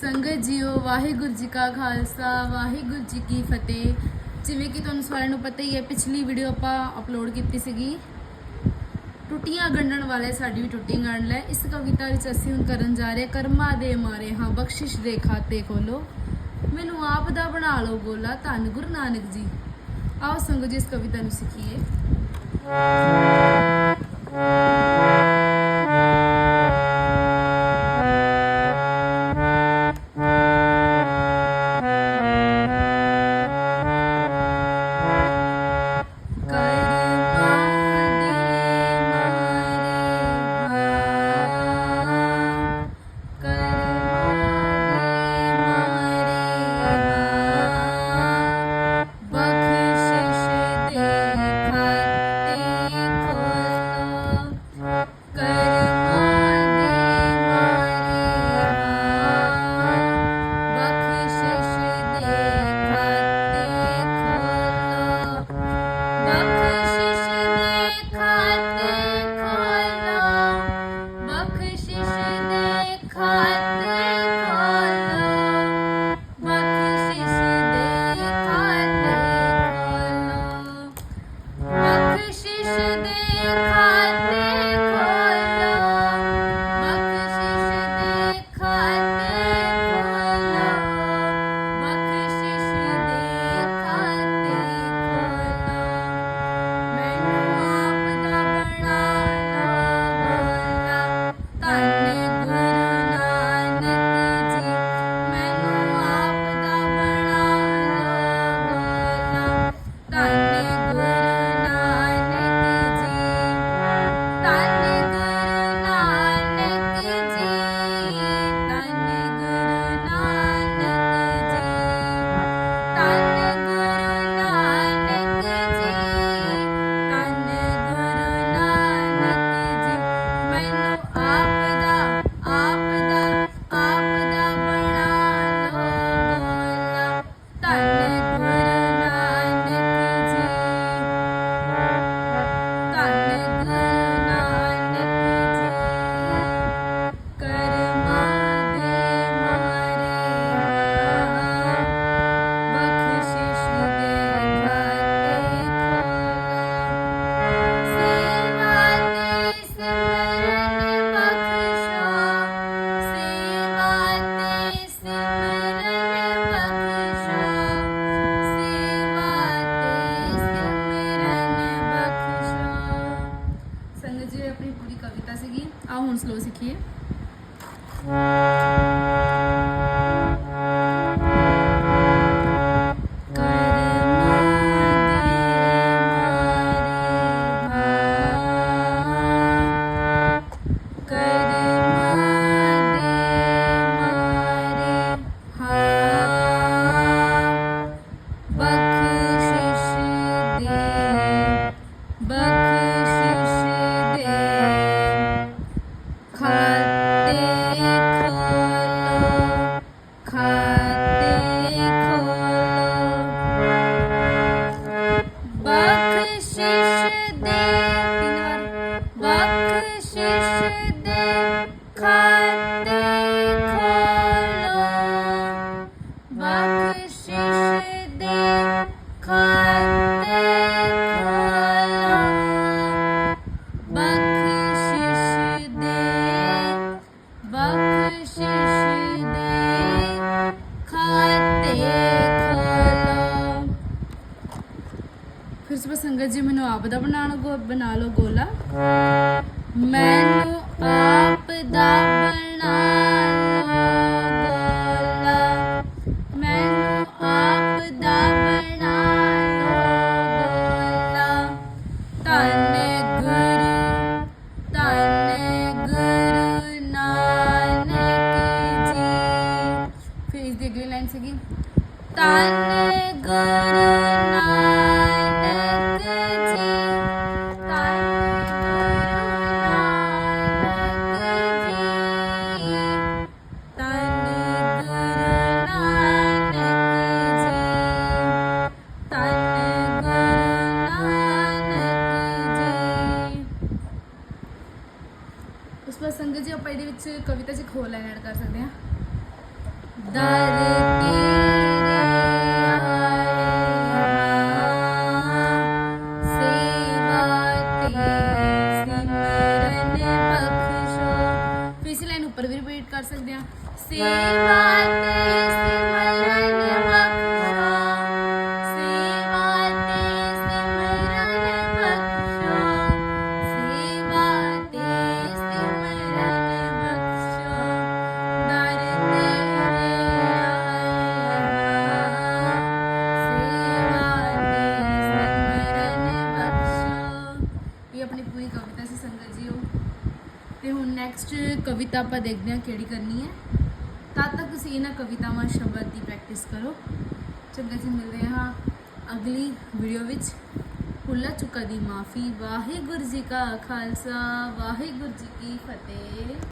ਸੰਗਤ ਜੀਓ ਵਾਹਿਗੁਰੂ ਜੀ ਕਾ ਖਾਲਸਾ ਵਾਹਿਗੁਰੂ ਜੀ ਕੀ ਫਤਿਹ। ਜਿਵੇਂ ਕਿ ਤੁਹਾਨੂੰ ਸਾਰਿਆਂ ਨੂੰ ਪਤਾ ਹੀ ਹੈ ਪਿਛਲੀ ਵੀਡੀਓ ਆਪਾਂ ਅਪਲੋਡ ਕੀਤੀ ਸੀਗੀ। ਟੁੱਟੀਆਂ ਗੰਢਣ ਵਾਲੇ ਸਾਡੀ ਵੀ ਟੁੱਟੀ ਗੰਢ ਲੈ। ਇਸ ਕਵਿਤਾ ਵਿੱਚ ਅਸੀਂ ਹੁਣ ਕਰਨ ਜਾ ਰਹੇ ਹਾਂ, ਕਰਮਾਂ ਦੇ ਮਾਰੇ ਹਾਂ ਬਖਸ਼ਿਸ਼ ਦੇ ਖਾਤੇ ਖੋਲੋ। ਮੈਨੂੰ ਆਪ ਦਾ ਬਣਾ ਲਓ ਗੋਲਾ ਧੰਨ ਗੁਰੂ ਨਾਨਕ ਜੀ। ਆਓ ਸੰਗਤ ਜੀ ਇਸ ਕਵਿਤਾ ਨੂੰ ਸਿੱਖੀਏ। ਫਿਰ ਸਭ ਸੰਗਤ ਜੀ ਮੈਨੂੰ ਆਪ ਦਾ ਬਣਾਉਣ ਗੋ, ਬਣਾ ਲਓ ਗੋਲਾ। ਮੈਨੂੰ ਆਪ ਦਾ ਬਣਾ ਲਓ ਗੋਲਾ। ਮੈਨੂੰ ਆਪ ਦਾ ਬਣਾ ਗੋਲਾ। ਧੰਨ ਗੁਰੂ ਧੰਨ ਗੁਰੂ ਨਾਨਕ ਜੀ। ਫਿਰ ਇਸ ਦੀ ਅਗਲੀ ਲਾਈਨ ਸੀਗੀ। ਧੰਨ ਇਹਦੇ ਵਿੱਚ ਕਵਿਤਾ 'ਚ ਖੋਲ ਲਾਈਨ ਐਡ ਕਰ ਸਕਦੇ ਹਾਂ। ਫਿਰ ਇਸ ਲਾਈਨ ਉੱਪਰ ਵੀ ਰਿਪੀਟ ਕਰ ਸਕਦੇ ਹਾਂ। ਸੇਵਾ ਤੇ ਸਿਮਰਨ ਤੇ ਹੁਣ ਨੈਕਸਟ ਕਵਿਤਾ ਆਪਾਂ ਦੇਖਦੇ ਹਾਂ ਕਿਹੜੀ ਕਰਨੀ ਹੈ। ਤਦ ਤੱਕ ਤੁਸੀਂ ਇਹਨਾਂ ਕਵਿਤਾਵਾਂ ਸ਼ਬਦ ਦੀ ਪ੍ਰੈਕਟਿਸ ਕਰੋ। ਚੰਗਾ ਜੀ, ਮਿਲਦੇ ਹਾਂ ਅਗਲੀ ਵੀਡੀਓ ਵਿੱਚ। ਭੁੱਲਾ ਚੁੱਕਾ ਦੀ ਮਾਫੀ, ਵਾਹਿਗੁਰੂ ਜੀ ਕਾ ਖਾਲਸਾ, ਵਾਹਿਗੁਰੂ ਜੀ ਕੀ ਫਤਿਹ।